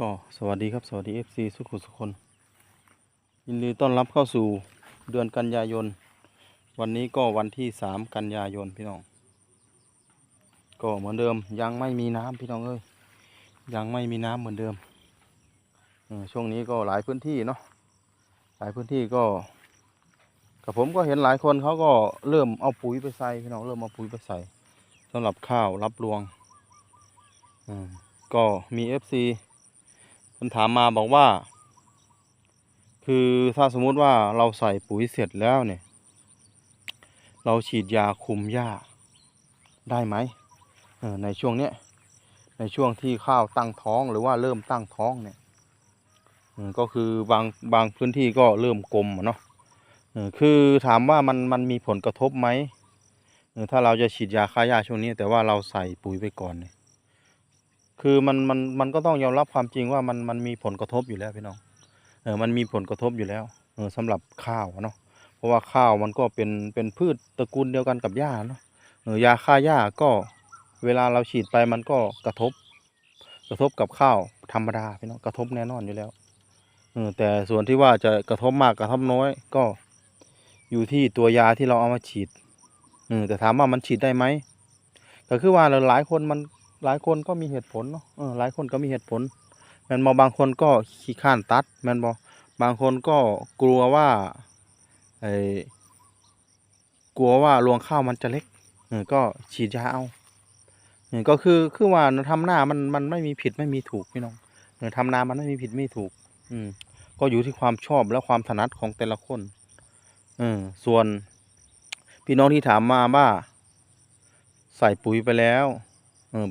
ก็สวัสดีครับ สวัสดี FC สุขุสุคนยินดีต้อนรับเข้าสู่เดือนกันยายน วันนี้ก็วันที่สามกันยายนพี่น้อง ก็เหมือนเดิมยังไม่มีน้ำพี่น้องเอ้ยยังไม่มีน้ำเหมือนเดิมช่วงนี้ก็หลายพื้นที่เนาะหลายพื้นที่ก็กับผมก็เห็นหลายคนเขาก็เริ่มเอาปุ๋ยไปใส่พี่น้องเริ่มเอาปุ๋ยไปใส่สำหรับข้าวรับรวงอืมก็มี FC คนถามมาบอกว่า คือถ้าสมมุติว่าเราใส่ปุ๋ยเสร็จแล้วเนี่ย เราฉีดยาคุมหญ้าได้ไหมออในช่วงเนี้ยในช่วงที่ข้าวตั้งท้องหรือว่าเริ่มตั้งท้องเนี่ยก็คือบางบางพื้นที่ก็เริ่มกลมเนาะคือถามว่ามันมันมีผลกระทบไหมถ้าเราจะฉีดยาฆ่าหญ้าช่วงนี้ แต่ว่าเราใส่ปุ๋ยไปก่อนเนี่ย คือมันมันมันก็ต้องยอมรับความจริงว่ามันมันมีผลกระทบอยู่แล้วพี่น้องเออมันมีผลกระทบอยู่แล้วเออสำหรับข้าวเนาะเพราะว่าข้าวมันก็เป็นเป็นพืชตระกูลเดียวกันกับหญ้าเนาะเออยาฆ่าหญ้าก็เวลาเราฉีดไปมันก็กระทบ กระทบกับข้าวธรรมดาพี่น้องกระทบแน่นอนอยู่แล้วเออแต่ส่วนที่ว่าจะกระทบมากกระทบน้อยก็อยู่ที่ตัวยาที่เราเอามาฉีดเออแต่ถามว่ามันฉีดได้ไหมก็คือว่าหลายคนมัน หลายคนก็มีเหตุผลเนาะเออหลายคนก็มีเหตุผลแมนบอบางคนก็ขี้ข้านตัดแมนบอบางคนก็กลัวว่าไอ้กลัวว่ารวงข้าวมันจะเล็กเออก็ฉีดยาเอาเออก็คือคือว่าทำหน้ามันมันไม่มีผิดไม่มีถูกพี่น้องเออทำนามันไม่มีผิดไม่ถูก อืมก็อยู่ที่ความชอบและความถนัดของแต่ละคนเออส่วนพี่น้องที่ถามมาว่า ใส่ปุ๋ยไปแล้ว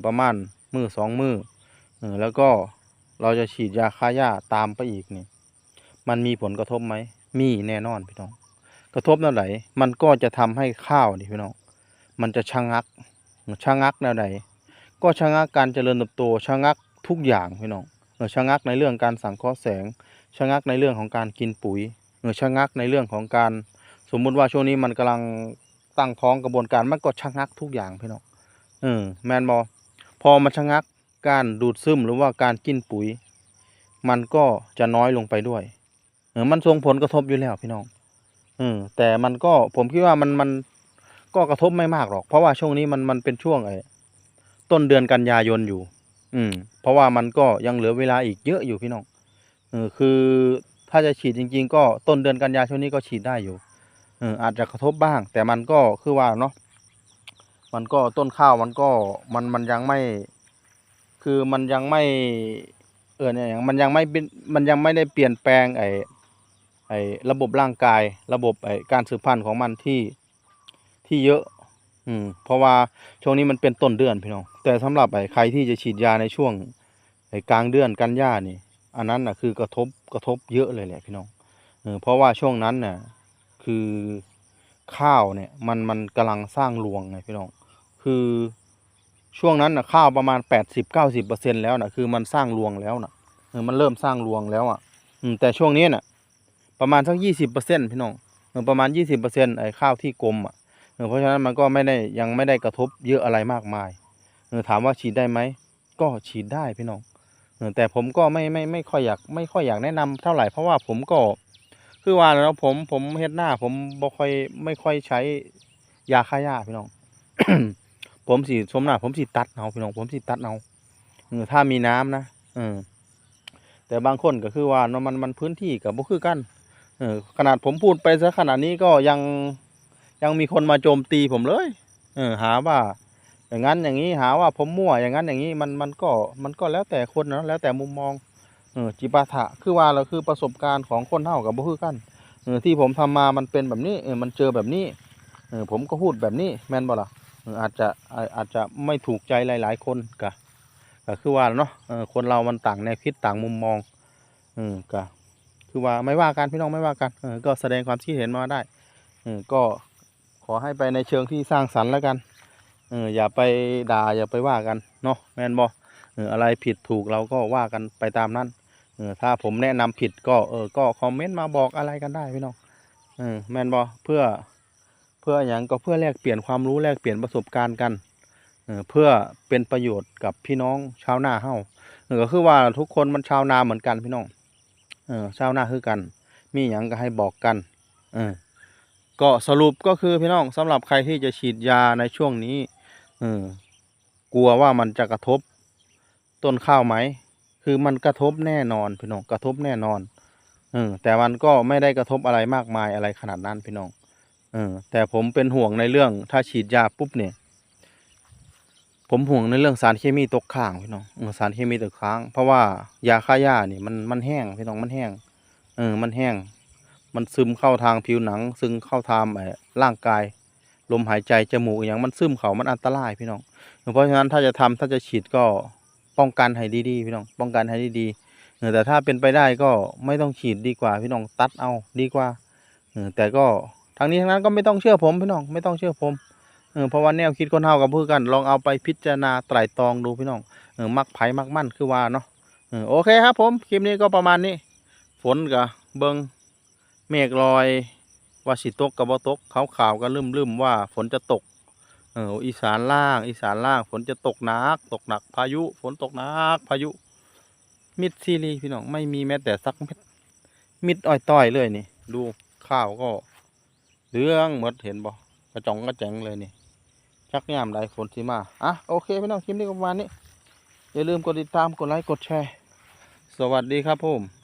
ประมาณมือสองมือเออแล้วก็เราจะฉีดยาฆ่าหญ้าตามไปอีกนี่มันมีผลกระทบไหมมีแน่นอนพี่น้อง กระทบแนวไหนมันก็จะทำให้ข้าวนี่พี่น้อง มันจะชะงักชะงักแนวไหนก็ชะงักการเจริญเติบโตชะงักทุกอย่างพี่น้องเออชะงักในเรื่องการสังเคราะห์แสงชะงักในเรื่องของการกินปุ๋ยเออชะงักในเรื่องของการ สมมุติว่าช่วงนี้มันกำลังตั้งท้องกระบวนการมันก็ชะงักทุกอย่างพี่น้องเออแมนบอ พอมันชะงักการดูดซึมหรือว่าการกินปุ๋ย มันก็จะน้อยลงไปด้วยเออมันส่งผลกระทบอยู่แล้วพี่น้องเออแต่มันก็ผมคิดว่ามันมันก็กระทบไม่มากหรอก เพราะว่าช่วงนี้มันมันเป็นช่วงไอ้ต้นเดือนกันยายนอยู่ อืม เพราะว่ามันก็ยังเหลือเวลาอีกเยอะอยู่พี่น้องเออคือถ้าจะฉีดจริง ๆ ก็ต้นเดือนกันยาช่วงนี้ก็ฉีดได้อยู่เอออาจจะกระทบบ้าง แต่มันก็คือว่าเนาะ มันก็ต้นข้าวมันก็มันมันยังไม่ คือมันยังไม่ เออเนี่ยมันยังไม่เป็นมันยังไม่ได้เปลี่ยนแปลงไอ้ไอ้ระบบร่างกาย ระบบไอ้การสืบพันธุ์ของมันที่ที่เยอะ อืม เพราะว่าช่วงนี้มันเป็นต้นเดือนพี่น้อง แต่สำหรับไอ้ใครที่จะฉีดยาในช่วงไอ้กลางเดือนกันยานี่ อันนั้นน่ะคือกระทบกระทบเยอะเลยแหละพี่น้องเออเพราะว่าช่วงนั้นน่ะคือข้าวเนี่ยมันมันกำลังสร้างรวงไงพี่น้อง คือช่วงนั้นนะข้าวประมาณแปดสิบเก้าสิบเปอร์เซ็นแล้วนะคือมันสร้างรวงแล้วนะเออมันเริ่มสร้างรวงแล้วอะ อืมแต่ช่วงนี้น่ะ ประมาณสักยี่สิบเปอร์เซ็นพี่น้องเออประมาณยี่สิบเปอร์เซ็นไอ้ข้าวที่กลมอะเออเพราะฉะนั้นมันก็ไม่ได้ยังไม่ได้กระทบเยอะอะไรมากมายเออถามว่าฉีดได้ไหมก็ฉีดได้พี่น้องเออแต่ผมก็ไม่ไม่ไม่ค่อยอยากไม่ค่อยอยากแนะนำเท่าไหร่เพราะว่าผมก็คือว่าแล้วผมผมเฮ็ดหน้า ผมบ่ค่อยไม่ค่อยใช้ยาฆ่าหญ้าพี่น้อง ผมสิสมหน้าผมสิตัดเอาพี่น้องผมสิตัดเอาอถ้ามีน้ำนะเออแต่บางคนก็คือว่ามันมันพื้นที่กับบ่คือกันเออขนาดผมพูดไปซะขนาดนี้ก็ยังยังมีคนมาโจมตีผมเลย เออ หาว่า อย่างนั้นอย่างนี้หาว่าผมมั่วอย่างนั้นอย่างนี้มันมันก็มันก็แล้วแต่คนนะแล้วแต่มุมมองเออจิปาถะคือว่าเราคือประสบการณ์ของคนเท่ากับบ่คือกันเออที่ผมทำมามันเป็นแบบนี้เออมันเจอแบบนี้เออผมก็พูดแบบนี้แม่นบ่ล่ะ อาจจะอาจจะไม่ถูกใจหลาย ๆ คนกะก็คือว่าเนาะคนเรามันต่างแนวคิดต่างมุมมองเออกะคือว่าไม่ว่ากันพี่น้องไม่ว่ากันเออก็แสดงความคิดเห็นมาได้เออก็ขอให้ไปในเชิงที่สร้างสรรค์แล้วกันเอออย่าไปด่าอย่าไปว่ากันเนาะแมนบออออะไรผิดถูกเราก็ว่ากันไปตามนั้นเออถ้าผมแนะนำผิดก็เออก็คอมเมนต์มาบอกอะไรกันได้พี่น้องเออแมนบอเพื่อ เพื่ออย่างก็เพื่อแลกเปลี่ยนความรู้แลกเปลี่ยนประสบการณ์กันเพื่อเป็นประโยชน์กับพี่น้องชาวนาเฮาก็คือว่าทุกคนมันชาวนาเหมือนกันพี่น้องเออชาวนาคือกัน มีหยังก็ให้บอกกันเออก็สรุปก็คือพี่น้องสำหรับใครที่จะฉีดยาในช่วงนี้เออกลัวว่ามันจะกระทบต้นข้าวไหม คือมันกระทบแน่นอนพี่น้องกระทบแน่นอนเออแต่มันก็ไม่ได้กระทบอะไรมากมายอะไรขนาดนั้นพี่น้อง เออแต่ผมเป็นห่วงในเรื่อง ถ้าฉีดยาปุ๊บเนี่ย ผมห่วงในเรื่องสารเคมีตกค้างพี่น้องสารเคมีตกค้าง เพราะว่ายาฆ่าหญ้านี่มันมันแห้งพี่น้องมันแห้ง เออ มันแห้ง มันซึมเข้าทางผิวหนัง ซึมเข้าทางไอ้ร่างกาย ลมหายใจจมูกอย่างมันซึมเขามันอันตรายพี่น้อง เพราะฉะนั้นถ้าจะทำถ้าจะฉีดก็ป้องกันให้ดีๆพี่น้องป้องกันให้ดีๆแต่ถ้าเป็นไปได้ก็ไม่ต้องฉีดดีกว่าพี่น้องตัดเอาดีกว่าแต่ก็ ทางนี้ทั้งนั้นก็ไม่ต้องเชื่อผมพี่น้องไม่ต้องเชื่อผมเออเพราะว่าแนวคิดคนเฮากับเพื่อกัน ลองเอาไปพิจารณาไตร่ตรองดูพี่น้องเออมักไผ่มักมั่นคือว่าเนาะเออโอเคครับผมคลิปนี้ก็ประมาณนี้ ฝนกับเบิงเมฆลอยว่าสิตกกับบ่ตกขาวขาวๆก็ลืมลืมๆว่าฝนจะตกเอออีสานล่าง อีสานล่าง ฝนจะตกหนัก ตกหนักพายุ ฝนตกหนักพายุ มิดซีรีพี่น้องไม่มีแม้แต่สักเม็ดมิดอ้อยต้อยเลยนี่ ดูข้าวก็ เรื่องหมดเห็นบ่กระจองกระแจงเลยนี่ชักยามไดฝนที่มาอะโอเคพี่น้องคลิปนี้ก็ประมาณนี้อย่าลืมกดติดตามกดไลค์กดแชร์ สวัสดีครับผม